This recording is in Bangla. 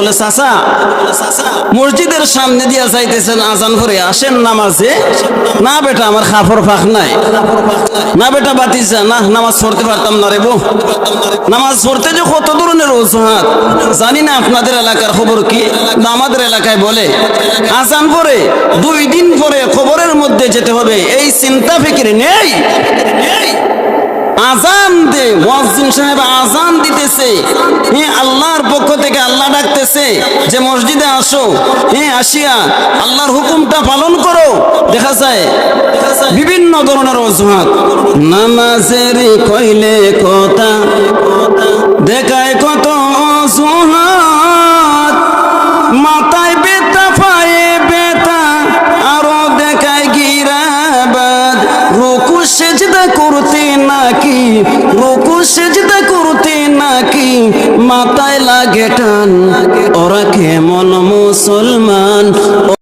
বলে, চাচা, মসজিদের সামনে দিয়া যাইতেছেন আজান করে আসেন নামাজে। না বেটা, আমার খাফর ফাঁক নাই। না বেটা, বাতিজা, না, নামাজ পড়তে পারতাম না রে বউ। নামাজ পড়তে যে কত ধরনের অজুহাত, জানি না আপনাদের এলাকার খবর কি আমাদের এলাকায় বলে। আজান পরে, দুই দিন পরে খবরের মধ্যে যেতে হবে, এই চিন্তা ফিকির নেই। আজান দে, মুয়াজ্জিন সাহেব আজান দিতেছে। আল্লাহর পক্ষ থেকে আল্লাহ ডাকতেছে যে, মসজিদে আসো। হ্যাঁ আসিয়া, আল্লাহর হুকুমটা পালন করো। দেখা যায়, বিভিন্ন ধরনের অজুহাত। নামাজের কইলে কথা, দেখায় কত অজুহাত। মাথায় বেতা পায়ে বেতা আরও দেখায় গিরাবাদ। রুকু, সেজদা করতে নাকি, রুকু, সেজদা করতে নাকি মাথায় লাগে টান ওরা কেমন মুসলমান?